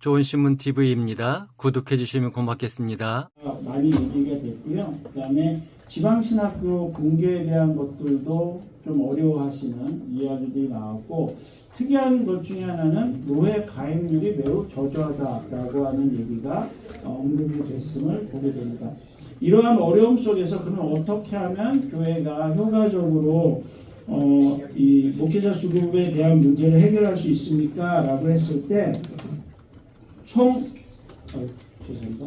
좋은 신문 TV입니다. 구독해 주시면 고맙겠습니다. 많이 얘기가 됐고요. 그다음에 지방신학교 붕괴에 대한 것들도 좀 어려워하시는 이야기들이 나왔고 특이한 것 중에 하나는 노예 가입률이 매우 저조하다라고 하는 얘기가 어, 언급이 됐음을 보게 됩니다. 이러한 어려움 속에서 그럼 어떻게 하면 교회가 효과적으로 어, 이 목회자 수급에 대한 문제를 해결할 수 있습니까? 라고 했을 때 총, 어, 죄송합니다.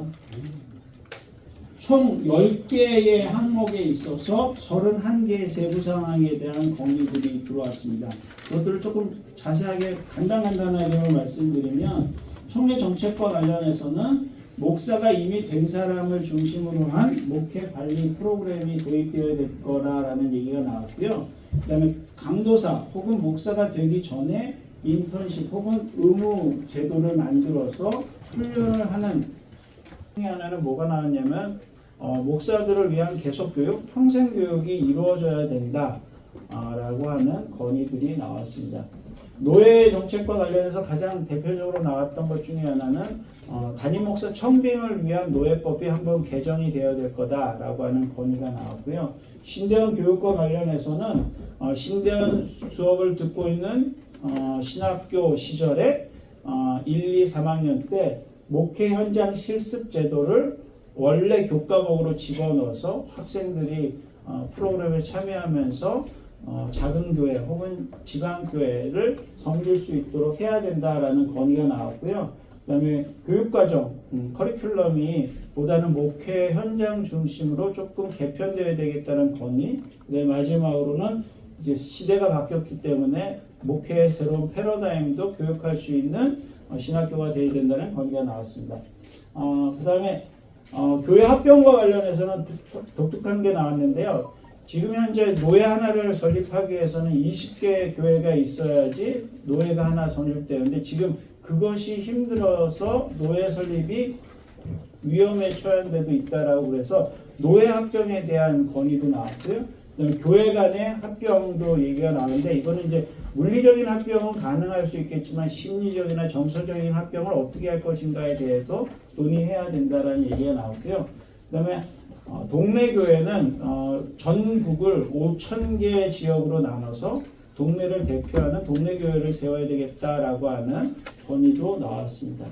총 10개의 항목에 있어서 31개의 세부 상황에 대한 건의들이 들어왔습니다. 그것들을 조금 자세하게 간단간단하게 말씀드리면 총회 정책과 관련해서는 목사가 이미 된 사람을 중심으로 한 목회 관리 프로그램이 도입되어야 될 거라라는 얘기가 나왔고요. 그 다음에 강도사 혹은 목사가 되기 전에 인턴십 혹은 의무 제도를 만들어서 훈련을 하는 중에 하나는 뭐가 나왔냐면 어, 목사들을 위한 계속 교육, 평생 교육이 이루어져야 된다. 아, 라고 하는 건의들이 나왔습니다. 노예 정책과 관련해서 가장 대표적으로 나왔던 것 중에 하나는 어, 담임 목사 청빙을 위한 노예법이 한번 개정이 되어야 될 거다라고 하는 건의가 나왔고요. 신대원 교육과 관련해서는 어, 신대원 수업을 듣고 있는 어, 신학교 시절에 어, 1, 2, 3학년 때 목회 현장 실습 제도를 원래 교과목으로 집어넣어서 학생들이 어, 프로그램에 참여하면서 어, 작은 교회 혹은 지방 교회를 섬길 수 있도록 해야 된다라는 건의가 나왔고요. 그다음에 교육과정 음, 커리큘럼이 보다는 목회 현장 중심으로 조금 개편되어야 되겠다는 건의. 네 마지막으로는 이제 시대가 바뀌었기 때문에 목회의 새로운 패러다임도 교육할 수 있는 어, 신학교가 되어야 된다는 건의가 나왔습니다. 어, 그 다음에 어, 교회 합병과 관련해서는 독- 독특한 게 나왔는데요. 지금 현재 노예 하나를 설립하기 위해서는 20개 교회가 있어야지 노예가 하나 설립되는데 지금 그것이 힘들어서 노예 설립이 위험에 처한 데도 있다라고 그래서 노예 합병에 대한 건의도 나왔고요. 교회 간의 합병도 얘기가 나오는데 이거는 이제 물리적인 합병은 가능할 수 있겠지만 심리적이나 정서적인 합병을 어떻게 할 것인가에 대해서 논의해야 된다라는 얘기가 나왔고요. 그다음에 어, 동네 교회는 어, 전국을 5천 개 지역으로 나눠서 동네를 대표하는 동네 교회를 세워야 되겠다라고 하는 건의도 나왔습니다.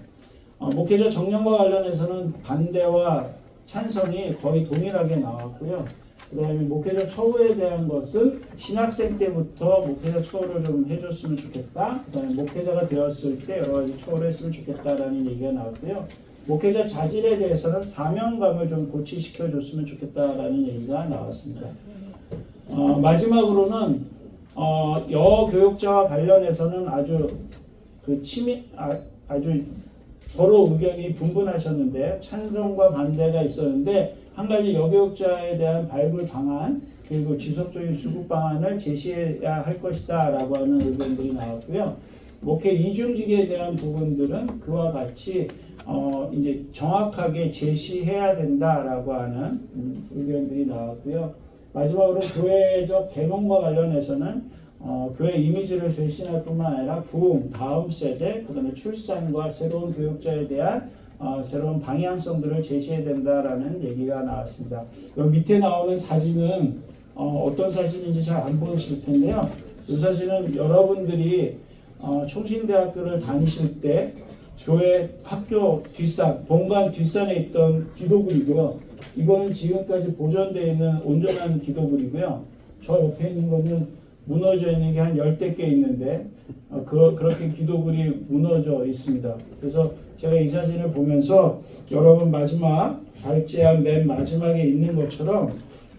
어, 목회자 정년과 관련해서는 반대와 찬성이 거의 동일하게 나왔고요. 그 다음에 목회자 처우에 대한 것은 신학생 때부터 목회자 처우를 좀 해줬으면 좋겠다. 그 다음에 목회자가 되었을 때 여러 가지 처우를 했으면 좋겠다라는 얘기가 나왔고요. 목회자 자질에 대해서는 사명감을 좀 고취시켜 줬으면 좋겠다라는 얘기가 나왔습니다. 어, 마지막으로는 어, 여교육자와 관련해서는 아주 그 치밀 아, 아주 서로 의견이 분분하셨는데 찬성과 반대가 있었는데 한 가지 여교육자에 대한 발굴 방안 그리고 지속적인 수급 방안을 제시해야 할 것이다 라고 하는 의견들이 나왔고요. 목회 이중직에 대한 부분들은 그와 같이 어 이제 정확하게 제시해야 된다라고 하는 음, 의견들이 나왔고요. 마지막으로 교회적 개몽과 관련해서는 어, 교회 이미지를 쇄신할 뿐만 아니라 부흥, 다음 세대, 그 다음에 출산과 새로운 교육자에 대한 어, 새로운 방향성들을 제시해야 된다라는 얘기가 나왔습니다. 여기 밑에 나오는 사진은 어, 어떤 사진인지 잘 안 보이실 텐데요. 이 사진은 여러분들이 어, 총신대학교를 다니실 때 교회 학교 뒷산, 본관 뒷산에 있던 기도글이고요. 이거는 지금까지 보존되어 있는 온전한 기도글이고요. 저 옆에 있는 거는 무너져 있는 게 한 열대 개 있는데 어, 그, 그렇게 기도글이 무너져 있습니다. 그래서 제가 이 사진을 보면서 여러분 마지막 발제한 맨 마지막에 있는 것처럼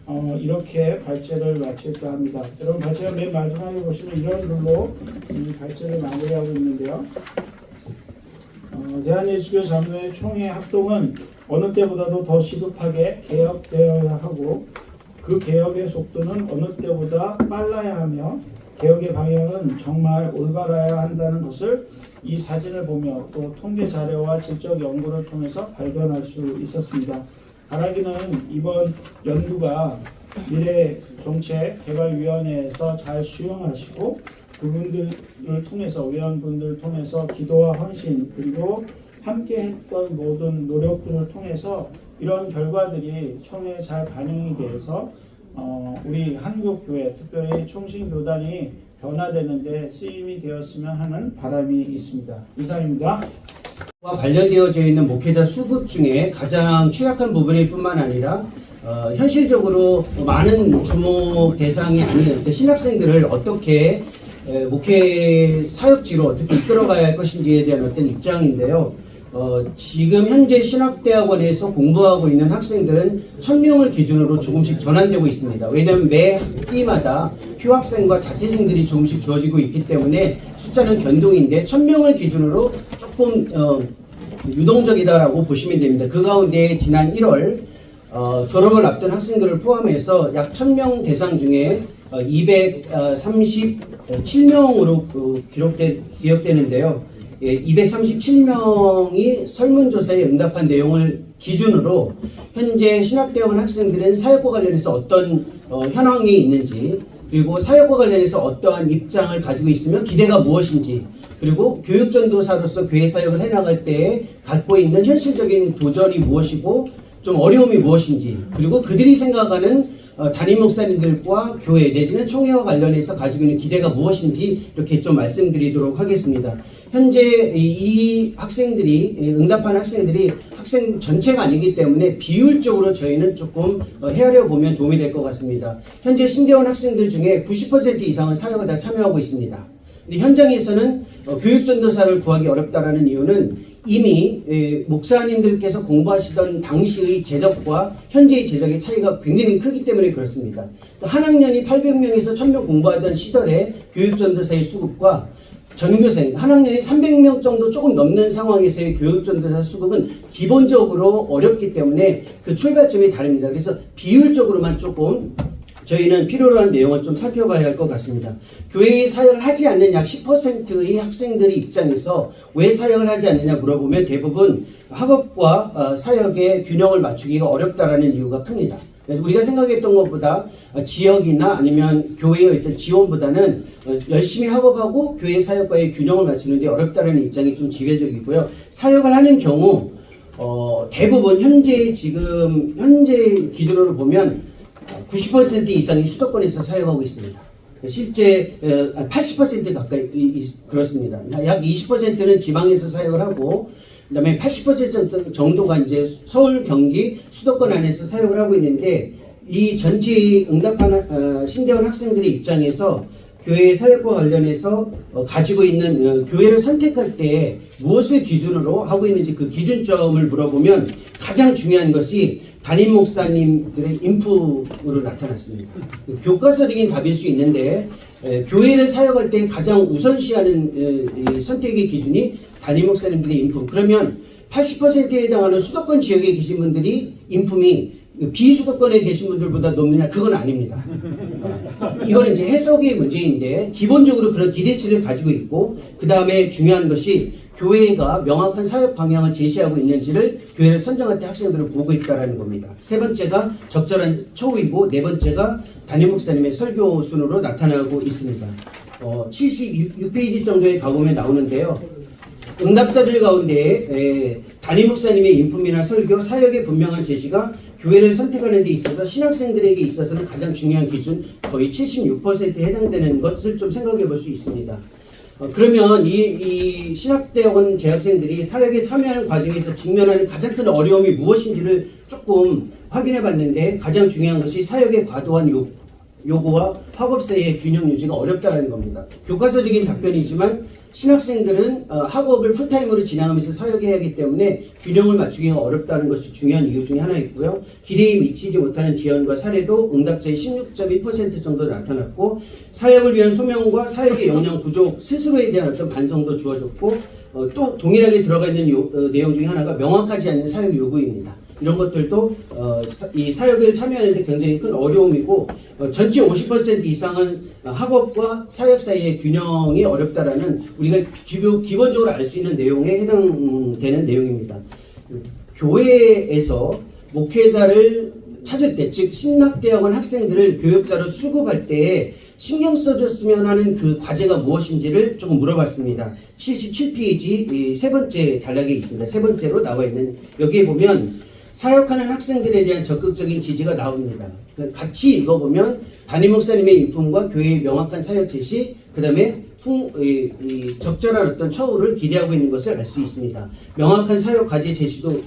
어, 이렇게 발제를 마칠까 합니다. 여러분 발제한 맨 마지막에 보시면 이런 글로 이 발제를 마무리하고 있는데요. 어, 대한예수교 장로회 총회 합동은 어느 때보다도 더 시급하게 개혁되어야 하고 그 개혁의 속도는 어느 때보다 빨라야 하며 개혁의 방향은 정말 올바라야 한다는 것을 이 사진을 보며 또 통계 자료와 질적 연구를 통해서 발견할 수 있었습니다. 바라기는 이번 연구가 미래 정책 개발위원회에서 잘 수용하시고 그분들을 통해서 위원분들을 통해서 기도와 헌신 그리고 함께 했던 모든 노력들을 통해서 이런 결과들이 총회에 잘 반영이 돼서 어, 우리 한국 교회, 특별히 총신 교단이 변화되는데 쓰임이 되었으면 하는 바람이 있습니다. 이상입니다. 와 관련되어져 있는 목회자 수급 중에 가장 취약한 부분일 뿐만 아니라 어, 현실적으로 많은 주목 대상이 아닌 그 신학생들을 어떻게 에, 목회 사역지로 어떻게 이끌어가야 할 것인지에 대한 어떤 입장인데요. 어, 지금 현재 신학대학원에서 공부하고 있는 학생들은 1000명을 기준으로 조금씩 전환되고 있습니다. 왜냐하면 매 학기마다 휴학생과 자퇴생들이 조금씩 주어지고 있기 때문에 숫자는 변동인데 1000명을 기준으로 조금 어, 유동적이다라고 보시면 됩니다. 그 가운데 지난 1월 어, 졸업을 앞둔 학생들을 포함해서 약 1000명 대상 중에 어, 237명으로 그 기록되, 기억되는데요. 예, 237명이 설문조사에 응답한 내용을 기준으로 현재 신학대학원 학생들은 사역과 관련해서 어떤 어, 현황이 있는지 그리고 사역과 관련해서 어떠한 입장을 가지고 있으며 기대가 무엇인지 그리고 교육전도사로서 교회 사역을 해나갈 때 갖고 있는 현실적인 도전이 무엇이고 좀 어려움이 무엇인지 그리고 그들이 생각하는 어, 담임 목사님들과 교회 내지는 총회와 관련해서 가지고 있는 기대가 무엇인지 이렇게 좀 말씀드리도록 하겠습니다. 현재 이, 이 학생들이 이 응답한 학생들이 학생 전체가 아니기 때문에 비율적으로 저희는 조금 어, 헤아려 보면 도움이 될 것 같습니다. 현재 신대원 학생들 중에 90% 이상은 사역을 다 참여하고 있습니다. 현장에서는 어, 교육 전도사를 구하기 어렵다라는 이유는 이미 에, 목사님들께서 공부하시던 당시의 제적과 현재의 제적의 차이가 굉장히 크기 때문에 그렇습니다. 또한 학년이 800명에서 1000명 공부하던 시절에 교육전도사의 수급과 전교생 한 학년이 300명 정도 조금 넘는 상황에서의 교육전도사 수급은 기본적으로 어렵기 때문에 그 출발점이 다릅니다. 그래서 비율적으로만 조금 저희는 필요로 한 내용을 좀 살펴봐야 할 것 같습니다. 교회에 사역을 하지 않는 약 10%의 학생들의 입장에서 왜 사역을 하지 않느냐 물어보면 대부분 학업과 어, 사역의 균형을 맞추기가 어렵다라는 이유가 큽니다. 그래서 우리가 생각했던 것보다 어, 지역이나 아니면 교회의 어떤 지원보다는 어, 열심히 학업하고 교회 사역과의 균형을 맞추는데 어렵다는 입장이 좀 지배적이고요. 사역을 하는 경우 어, 대부분 현재 지금 현재 기준으로 보면 90% 이상이 수도권에서 사용하고 있습니다. 실제 80% 가까이 이- 이- 그렇습니다. 약 20%는 지방에서 사용을 하고 그다음에 80% 정도가 이제 서울, 경기, 수도권 안에서 사용을 하고 있는데 이 전체 응답한 어, 신대원 학생들의 입장에서 교회 사역과 관련해서 어, 가지고 있는 어, 교회를 선택할 때 무엇을 기준으로 하고 있는지 그 기준점을 물어보면 가장 중요한 것이 담임 목사님들의 인프로 나타났습니다. 그 교과서적인 답일 수 있는데 에, 교회를 사역할 때 가장 우선시하는 선택의 기준이 담임 목사님들의 인품. 그러면 80%에 해당하는 수도권 지역에 계신 분들이 인품이 비수도권에 계신 분들보다 높느냐? 그건 아닙니다. 이거는 이제 해석의 문제인데 기본적으로 그런 기대치를 가지고 있고 그 다음에 중요한 것이 교회가 명확한 사역 방향을 제시하고 있는지를 교회를 선정할 때 학생들을 보고 있다라는 겁니다. 세 번째가 적절한 초우이고 네 번째가 담임 목사님의 설교 순으로 나타나고 있습니다. 어, 76페이지 정도에 가보면 나오는데요. 응답자들 가운데 에, 담임 목사님의 인품이나 설교, 사역의 분명한 제시가 교회를 선택하는 데 있어서 신학생들에게 있어서는 가장 중요한 기준 거의 76%에 해당되는 것을 좀 생각해 볼 수 있습니다. 어, 그러면 이, 이 신학대학원 재학생들이 사역에 참여하는 과정에서 직면하는 가장 큰 어려움이 무엇인지를 조금 확인해 봤는데 가장 중요한 것이 사역의 과도한 요, 요구와 학업사이의 균형 유지가 어렵다는 겁니다. 교과서적인 답변이지만 신학생들은 어, 학업을 풀타임으로 진행하면서 사역해야 하기 때문에 균형을 맞추기가 어렵다는 것이 중요한 이유 중에 하나 있고요. 기대에 미치지 못하는 지연과 사례도 응답자의 16.1% 정도 나타났고 사역을 위한 소명과 사역의 역량 부족 스스로에 대한 어떤 반성도 주어졌고 어, 또 동일하게 들어가 있는 요- 어, 내용 중에 하나가 명확하지 않은 사역 요구입니다. 이런 것들도 어, 사- 이 사역에 참여하는데 굉장히 큰 어려움이고 어, 전체 50% 이상은 어, 학업과 사역 사이의 균형이 어렵다라는 우리가 기본, 기본적으로 알 수 있는 내용에 해당되는 내용입니다. 교회에서 목회자를 찾을 때, 즉 신학대학원 학생들을 교육자로 수급할 때 신경 써줬으면 하는 그 과제가 무엇인지를 조금 물어봤습니다. 77페이지 세 번째 단락에 있습니다. 세 번째로 나와 있는 여기에 보면 사역하는 학생들에 대한 적극적인 지지가 나옵니다. 그 같이 읽어보면 담임 목사님의 인품과 교회의 명확한 사역 제시, 그 다음에 적절한 어떤 처우를 기대하고 있는 것을 알 수 있습니다. 명확한 사역 과제 제시도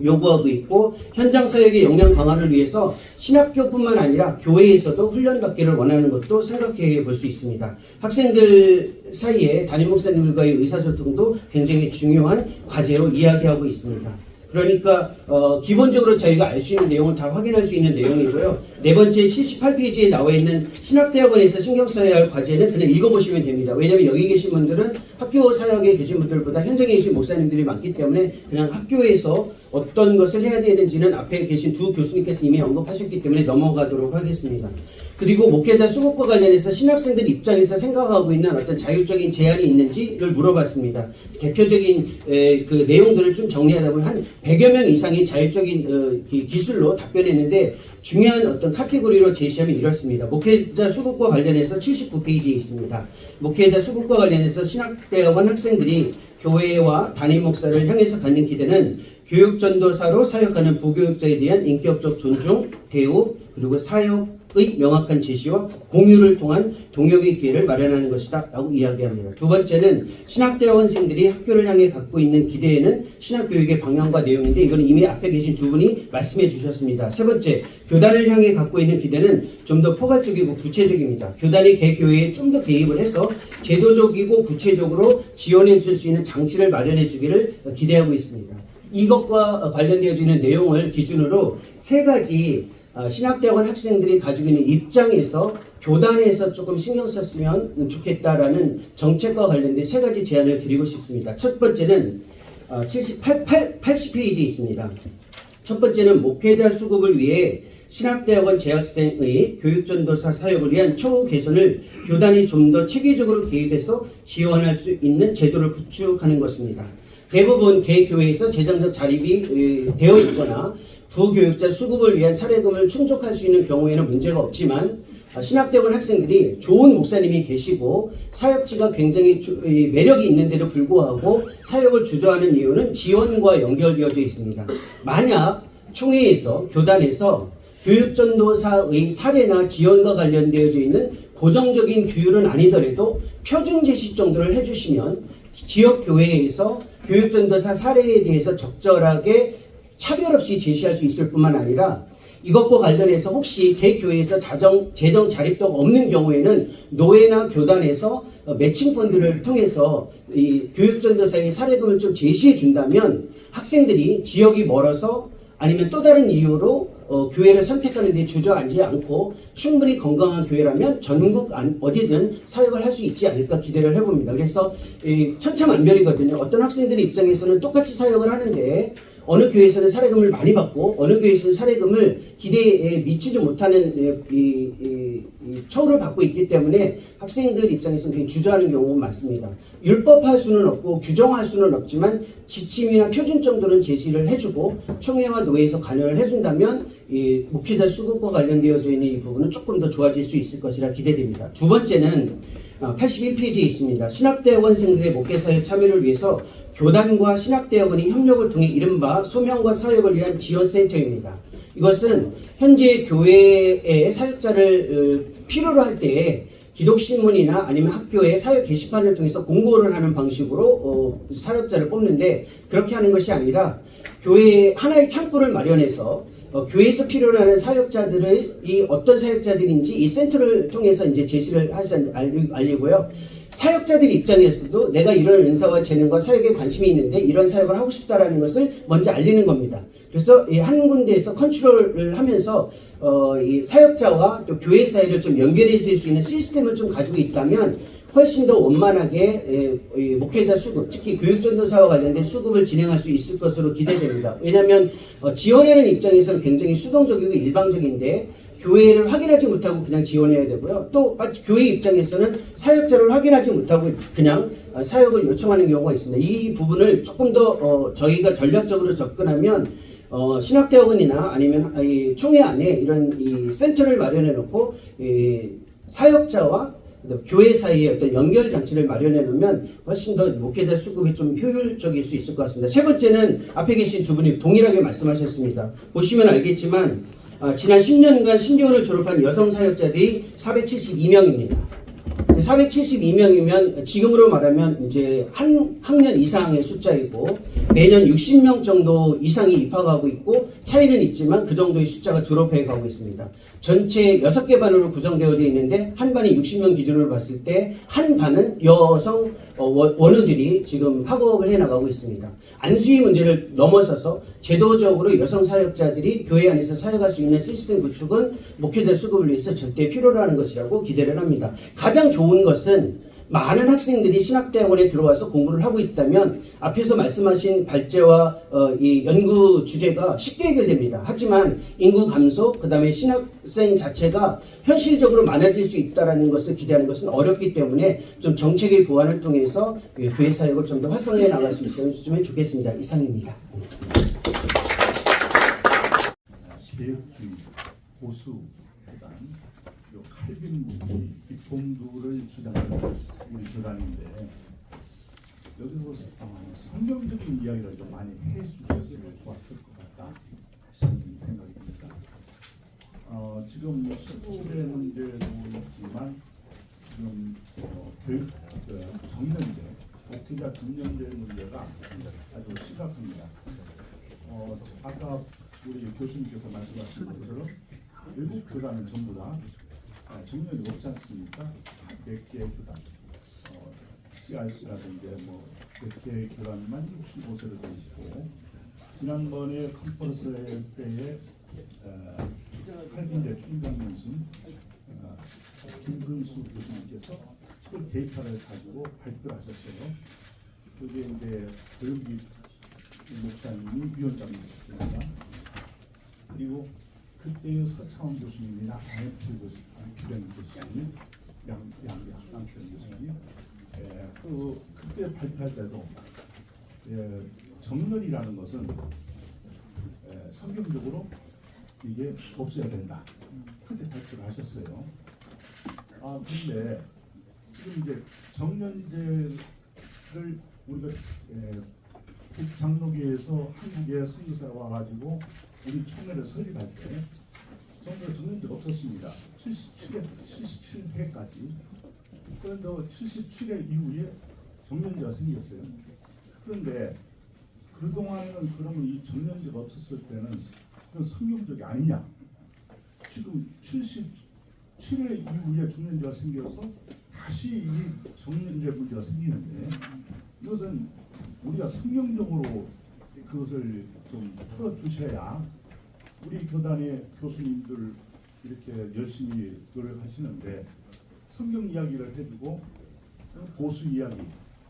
요구하고 있고 현장 사역의 역량 강화를 위해서 신학교뿐만 아니라 교회에서도 훈련받기를 원하는 것도 생각해 볼 수 있습니다. 학생들 사이에 담임 목사님들과의 의사소통도 굉장히 중요한 과제로 이야기하고 있습니다. 그러니까 어, 기본적으로 저희가 알 수 있는 내용을 다 확인할 수 있는 내용이고요. 네 번째 78페이지에 나와 있는 신학대학원에서 신경 써야 할 과제는 그냥 읽어보시면 됩니다. 왜냐하면 여기 계신 분들은 학교 사역에 계신 분들보다 현장에 계신 목사님들이 많기 때문에 그냥 학교에서 어떤 것을 해야 되는지는 앞에 계신 두 교수님께서 이미 언급하셨기 때문에 넘어가도록 하겠습니다. 그리고 목회자 수급과 관련해서 신학생들 입장에서 생각하고 있는 어떤 자율적인 제한이 있는지를 물어봤습니다. 대표적인 에, 그 내용들을 좀 정리하다 보면 한 100여 명 이상이 자율적인 어, 기- 기술로 답변했는데 중요한 어떤 카테고리로 제시하면 이렇습니다. 목회자 수급과 관련해서 79페이지에 있습니다. 목회자 수급과 관련해서 신학대학원 학생들이 교회와 담임 목사를 향해서 갖는 기대는 교육 전도사로 사역하는 부교육자에 대한 인격적 존중, 대우, 그리고 사역 의 명확한 제시와 공유를 통한 동역의 기회를 마련하는 것이다 라고 이야기합니다. 두 번째는 신학대학원생들이 학교를 향해 갖고 있는 기대에는 신학교육의 방향과 내용인데 이거는 이미 앞에 계신 두 분이 말씀해 주셨습니다. 세 번째, 교단을 향해 갖고 있는 기대는 좀 더 포괄적이고 구체적입니다. 교단이 개교회에 좀 더 개입을 해서 제도적이고 구체적으로 지원해 줄 수 있는 장치를 마련해 주기를 기대하고 있습니다. 이것과 관련되어지는 내용을 기준으로 세 가지 어, 신학대학원 학생들이 가지고 있는 입장에서 교단에서 조금 신경 썼으면 좋겠다라는 정책과 관련된 세 가지 제안을 드리고 싶습니다. 첫 번째는 어, 78, 80페이지에 있습니다. 첫 번째는 목회자 수급을 위해 신학대학원 재학생의 교육전도사 사역을 위한 처우 개선을 교단이 좀 더 체계적으로 개입해서 지원할 수 있는 제도를 구축하는 것입니다. 대부분 개교회에서 재정적 자립이 에, 되어 있거나 부교육자 수급을 위한 사례금을 충족할 수 있는 경우에는 문제가 없지만 아, 신학대학원 학생들이 좋은 목사님이 계시고 사역지가 굉장히 매력이 있는데도 불구하고 사역을 주저하는 이유는 지원과 연결되어져 있습니다. 만약 총회에서 교단에서 교육전도사의 사례나 지원과 관련되어져 있는 고정적인 규율은 아니더라도 표준 제시 정도를 해주시면 지역 교회에서 교육 전도사 사례에 대해서 적절하게 차별 없이 제시할 수 있을 뿐만 아니라 이것과 관련해서 혹시 개교회에서 자정, 재정 자립도가 없는 경우에는 노예나 교단에서 어, 매칭 펀드를 통해서 이 교육전도사의 사례금을 좀 제시해 준다면 학생들이 지역이 멀어서 아니면 또 다른 이유로 어, 교회를 선택하는 데 주저앉지 않고 충분히 건강한 교회라면 전국 안- 어디든 사역을 할 수 있지 않을까 기대를 해봅니다. 그래서 이 천차만별이거든요. 어떤 학생들 입장에서는 똑같이 사역을 하는데 어느 교회에서는 사례금을 많이 받고 어느 교회에서는 사례금을 기대에 미치지 못하는 예, 이, 이, 이 처우를 받고 있기 때문에 학생들 입장에서는 굉장히 주저하는 경우가 많습니다. 율법할 수는 없고 규정할 수는 없지만 지침이나 표준 정도는 제시를 해주고 총회와 노회에서 관여를 해준다면 이 목회자 수급과 관련되어져 있는 이 부분은 조금 더 좋아질 수 있을 것이라 기대됩니다. 두 번째는 81페이지에 있습니다. 신학대학원생들의 목회사역 참여를 위해서 교단과 신학대학원이 협력을 통해 이른바 소명과 사역을 위한 지원센터입니다. 이것은 현재 교회의 사역자를 어, 필요로 할 때 기독신문이나 아니면 학교의 사역 게시판을 통해서 공고를 하는 방식으로 어, 사역자를 뽑는데 그렇게 하는 것이 아니라 교회 하나의 창구를 마련해서 어, 교회에서 필요로 하는 사역자들의 이 어떤 사역자들인지 이 센터를 통해서 이제 제시를 하시 알리, 알리고요. 사역자들 입장에서도 내가 이런 은사와 재능과 사역에 관심이 있는데 이런 사역을 하고 싶다라는 것을 먼저 알리는 겁니다. 그래서 이한 군데에서 컨트롤을 하면서 어, 이 사역자와 또 교회 사이를 좀 연결해 줄 수 있는 시스템을 좀 가지고 있다면 훨씬 더 원만하게 에, 이 목회자 수급, 특히 교육전도사와 관련된 수급을 진행할 수 있을 것으로 기대됩니다. 왜냐하면 어, 지원하는 입장에서는 굉장히 수동적이고 일방적인데 교회를 확인하지 못하고 그냥 지원해야 되고요. 또 교회 입장에서는 사역자를 확인하지 못하고 그냥 어, 사역을 요청하는 경우가 있습니다. 이 부분을 조금 더 어, 저희가 전략적으로 접근하면 어, 신학대학원이나 아니면 이 총회 안에 이런 이 센터를 마련해 놓고 이 사역자와 교회 사이에 어떤 연결 장치를 마련해 놓으면 훨씬 더 목회자 수급이 좀 효율적일 수 있을 것 같습니다. 세 번째는 앞에 계신 두 분이 동일하게 말씀하셨습니다. 보시면 알겠지만 아, 지난 10년간 신대원을 졸업한 여성 사역자들이 472명입니다. 472명이면 지금으로 말하면 이제 한 학년 이상의 숫자이고 매년 60명 정도 이상이 입학하고 있고 차이는 있지만 그 정도의 숫자가 졸업해 가고 있습니다. 전체 6개 반으로 구성되어 있는데 한 반이 60명 기준으로 봤을 때 한 반은 여성 어, 원- 원우들이 지금 학업을 해 나가고 있습니다. 안수의 문제를 넘어서서 제도적으로 여성 사역자들이 교회 안에서 사역할 수 있는 시스템 구축은 목회자 수급을 위해서 절대 필요로 하는 것이라고 기대를 합니다. 가장 좋은 것은 많은 학생들이 신학대학원에 들어와서 공부를 하고 있다면 앞에서 말씀하신 발제와 어, 이 연구 주제가 쉽게 해결됩니다. 하지만 인구 감소, 그 다음에 신학생 자체가 현실적으로 많아질 수 있다는 것을 기대하는 것은 어렵기 때문에 좀 정책의 보완을 통해서 이 교회 사역을 좀 더 활성화해 나갈 수 있으면 좋겠습니다. 이상입니다. 개혁주의, 보수보단 요 칼빈 무기, 입봉두를 주장하는 우리 교단인데 여기서 어, 성경적인 이야기를 좀 많이 해주셨으면 좋았을 것 같다 생각이 듭니다. 어, 지금 뭐 수급의 문제도 있지만 지금 어, 교육 그 정년제, 목회자 정년제 문제가 아주 심각합니다. 어, 아까 우리 교수님께서 말씀하신 것처럼 외국 교단은 전부 다 아, 정년이 없지 않습니까? 몇 개의 교단, 어, CRC라든지 뭐몇 개의 교단만 65세로 되어 있고 지난번에 컨퍼런스 때에 어, 칼빈대 총장님이신 어, 김근수 교수님께서 그 데이터를 가지고 발표를 하셨어요. 그게 이제 교육이 목사님이 위원장이셨습니다. 그리고 그때의 서창원 교수님이나 안혜필 교수, 안필현 교수님, 양, 양, 양필현 교수님, 예, 그 그때 발표할 때도 예, 정년이라는 것은 예, 성경적으로 이게 없어야 된다. 그때 발표를 하셨어요. 아 근데 지금 이제 정년제를 우리가 예, 북장로교에서 한국에 선교사가 와가지고 우리 총회를 설립할 때 정말 정년제가 없었습니다. 77회, 77회까지. 그런데 77회 이후에 정년제가 생겼어요. 그런데 그동안은 그러면 이 정년제가 없었을 때는 성경적이 아니냐? 지금 77회 이후에 정년제가 생겨서 다시 이 정년제 문제가 생기는데 이것은 우리가 성경적으로 그것을 좀 풀어주셔야 우리 교단의 교수님들 이렇게 열심히 노력하시는데 성경 이야기를 해주고 보수 이야기,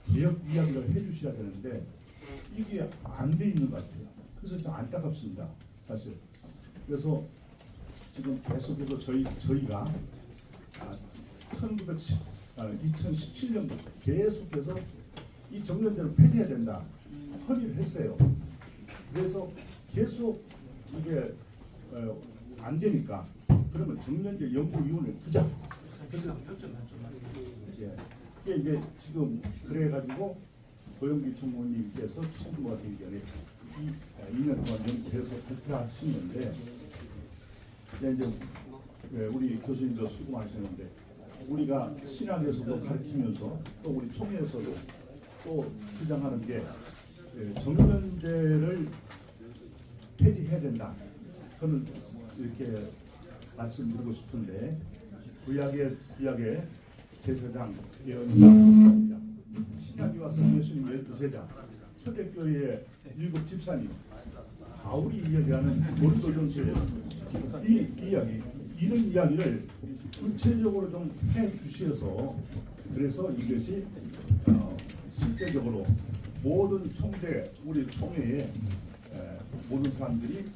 개혁 이야기를 해주셔야 되는데 이게 안 돼 있는 것 같아요. 그래서 좀 안타깝습니다. 사실. 그래서 지금 계속해서 저희 저희가 아, 1910, 아, 2017년부터 계속해서 이 정년제를 폐지해야 된다. 협의를 했어요. 그래서 계속 이게 어, 안 되니까 그러면 정년제 연구위원회를 두자. 그래서 예, 이제 지금 그래가지고 고영기 총무님께서 전에 이, 아, 2년 동안 연구해서 발표하시는데 이제 이제 예, 우리 교수님도 수고 많으셨는데 우리가 신학에서도 가르치면서 또 우리 총회에서도 또 주장하는 게 예, 정년제를 폐지해야 된다. 저는 이렇게 말씀드리고 싶은데 구약의 구약의 제사장 예언입니다. 신약이 와서 예수님 열두 세자. 초대교회의 일곱 집사님. 바울이 이야기하는 고린도전서의 이 이야기 이런 이야기를 구체적으로 좀 해주셔서 그래서 이것이 어, 실제적으로 모든 총대 우리 총회에 에, 모든 사람들이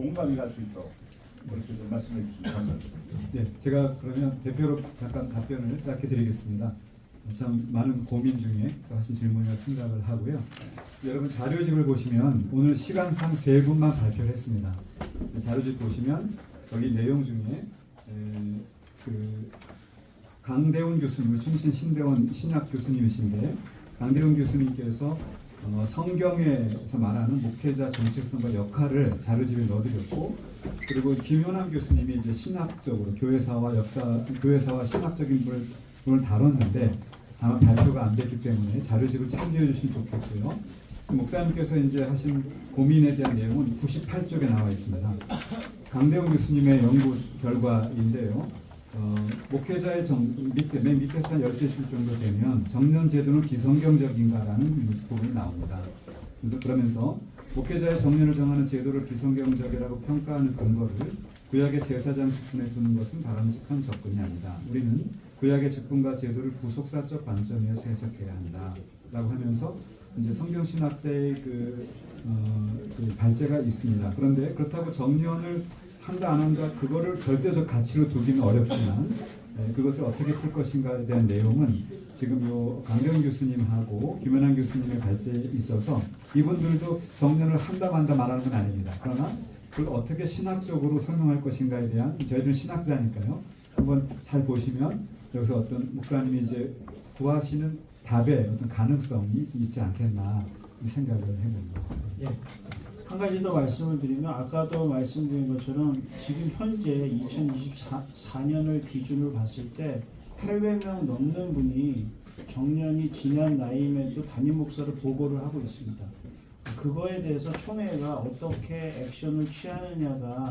공감이 갈 수 있도록 그렇게 좀 말씀해 주시면 감사하겠습니다. 네, 제가 그러면 대표로 잠깐 답변을 짧게 드리겠습니다. 참 많은 고민 중에 또 하신 질문이라 생각을 하고요. 여러분 자료집을 보시면 오늘 시간상 세 분만 발표를 했습니다. 자료집 보시면 여기 내용 중에 에, 그 강대훈 교수님, 충신 신대원 신학 교수님이신데 강대훈 교수님께서 어, 성경에서 말하는 목회자 정체성과 역할을 자료집에 넣어드렸고 그리고 김효남 교수님이 이제 신학적으로 교회사와 역사, 교회사와 신학적인 부분을, 다뤘는데 다만 발표가 안 됐기 때문에 자료집을 참조해 주시면 좋겠고요. 목사님께서 이제 하신 고민에 대한 내용은 98쪽에 나와 있습니다. 강대훈 교수님의 연구 결과인데요. 어, 목회자의 정, 밑에, 맨 밑에서 한 10줄 정도 되면 정년 제도는 비성경적인가라는 부분이 나옵니다. 그래서 그러면서 목회자의 정년을 정하는 제도를 비성경적이라고 평가하는 근거를 구약의 제사장 직분에 두는 것은 바람직한 접근이 아니다. 우리는 구약의 직분과 제도를 구속사적 관점에서 해석해야 한다. 라고 하면서 이제 성경 신학자의 그, 어, 그 발제가 있습니다. 그런데 그렇다고 정년을 한다 안 한다 그거를 절대적 가치로 두기는 어렵지만 네, 그것을 어떻게 풀 것인가에 대한 내용은 지금 요 강경 교수님하고 김연한 교수님의 발제에 있어서 이분들도 정년을 한다 만다 말하는 건 아닙니다. 그러나 그걸 어떻게 신학적으로 설명할 것인가에 대한 저희들은 신학자니까요. 한번 잘 보시면 여기서 어떤 목사님이 이제 구하시는 답의 어떤 가능성이 있지 않겠나 생각을 해봅니다. 예. 한 가지 더 말씀을 드리면 아까도 말씀드린 것처럼 지금 현재 2024년을 기준으로 봤을 때 800명 넘는 분이 정년이 지난 나이임에도 담임 목사를 보고를 하고 있습니다. 그거에 대해서 총회가 어떻게 액션을 취하느냐가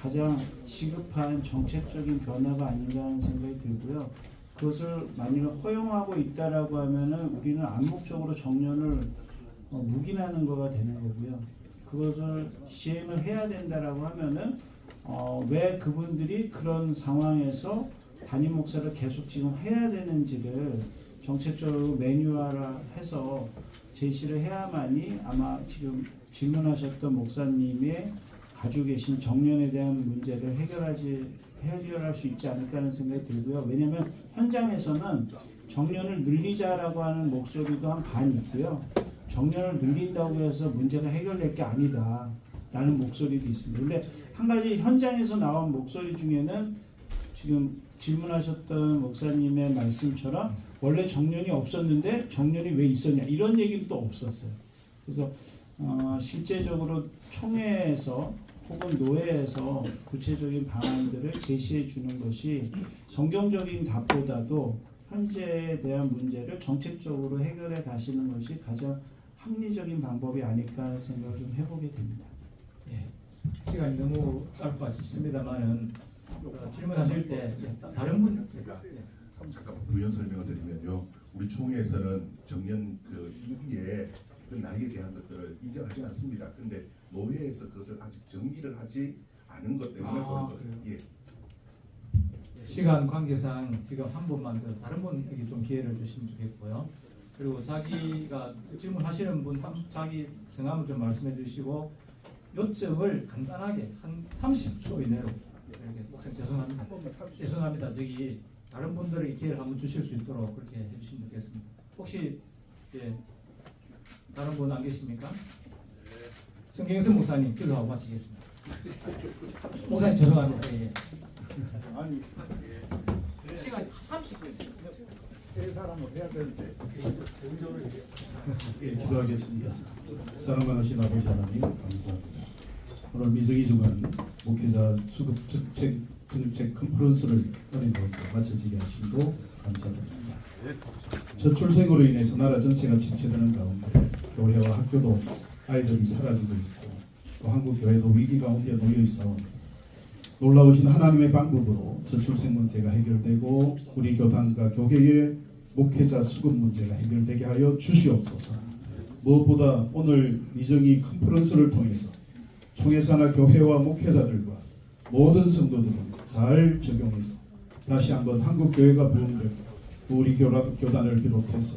가장 시급한 정책적인 변화가 아닌가 하는 생각이 들고요. 그것을 만약 허용하고 있다라고 하면은 우리는 암묵적으로 정년을 어, 묵인하는 거가 되는 거고요. 그것을 시행을 해야 된다라고 하면은 어, 왜 그분들이 그런 상황에서 담임 목사를 계속 지금 해야 되는지를 정책적으로 매뉴얼화 해서 제시를 해야만이 아마 지금 질문하셨던 목사님의 가지고 계신 정년에 대한 문제를 해결하지 해결할 수 있지 않을까 하는 생각이 들고요. 왜냐하면 현장에서는 정년을 늘리자라고 하는 목소리도 한 반 있고요. 정년을 늘린다고 해서 문제가 해결될 게 아니다. 라는 목소리도 있습니다. 근데 한 가지 현장에서 나온 목소리 중에는 지금 질문하셨던 목사님의 말씀처럼 원래 정년이 없었는데 정년이 왜 있었냐 이런 얘기는 또 없었어요. 그래서 어, 실제적으로 총회에서 혹은 노회에서 구체적인 방안들을 제시해 주는 것이 성경적인 답보다도 현재에 대한 문제를 정책적으로 해결해 가시는 것이 가장 합리적인 방법이 아닐까 하는 생각을 좀 해보게 됩니다. 예, 시간이 너무 짧아 싶습니다만은 어, 질문하실 때 다른 분 잠깐만 부연 설명을 드리면요. 우리 총회에서는 정년 그 이후에 그 나이에 대한 것들을 인정하지 않습니다. 근데 노회에서 그것을 아직 정리를 하지 않은 것 때문에 아, 그런 거예요. 예. 시간 관계상 지금 한 분만 더 다른 분에게 좀 기회를 주시면 좋겠고요. 그리고 자기가 질문하시는 분 한- 자기 성함을 좀 말씀해 주시고 요점을 간단하게 한 30초 이내로 이렇게 목사님 죄송합니다. 죄송합니다. 저기 다른 분들에게 기회를 한번 주실 수 있도록 그렇게 해주시면 좋겠습니다. 혹시 예 다른 분 안 계십니까? 성경선 목사님 기도하고 마치겠습니다. 목사님 죄송합니다. 예. 아니 시간 30분. 세 사람을 해야 되는데 예, 기도하겠습니다. 사랑하신 아버지 하나님 감사합니다. 오늘 미정이 주간 목회자 수급 정책 정책 컨퍼런스를 가운데 마쳐지게 하심도 감사드립니다. 저출생으로 인해서 나라 전체가 침체되는 가운데 교회와 학교도 아이들이 사라지고 있고 또 한국 교회도 위기 가운데 놓여 있사오니 놀라우신 하나님의 방법으로 저출생 문제가 해결되고 우리 교단과 교계의 목회자 수급 문제가 해결되게 하여 주시옵소서. 무엇보다 오늘 미정이 컨퍼런스를 통해서 총회사나 교회와 목회자들과 모든 성도들은 잘 적용해서 다시 한번 한국 교회가 부흥되고 우리 교단, 교단을 비롯해서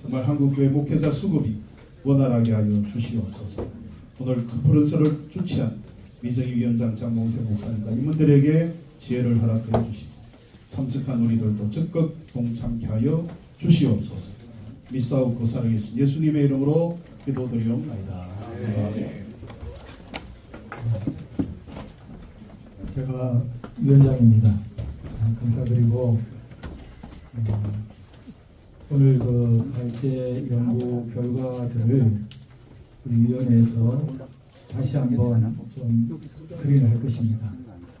정말 한국 교회 목회자 수급이 원활하게 하여 주시옵소서. 오늘 컨퍼런스를 주최한 미정희 위원장 장몽세 목사님과 임원들에게 지혜를 허락해 주시고 참석한 우리들도 적극 동참케 하여 주시옵소서. 미사옵 고 살아계신 예수님의 이름으로 기도드리옵나이다. 아멘. 제가 위원장입니다. 아, 감사드리고 어, 오늘 그 발제 연구 결과들을 우리 위원회에서 다시 한번 좀 그린을 할 것입니다.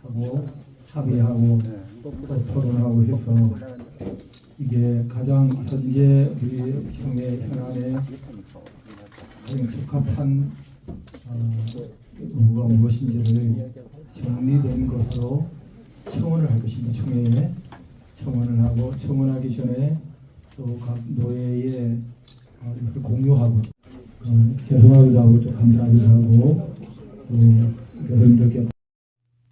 하고 합의하고 또 토론하고 해서 이게 가장 현재 우리 형의 현안에 가장 적합한 어, 뭐가 무엇인지를 정리된 것으로 청원을 할 것입니다. 총회에 청원을 하고 청원하기 전에 또 각 노예에 어, 이것을 공유하고 어, 죄송하기도 하고 또 감사하기도 하고 또 교수님들께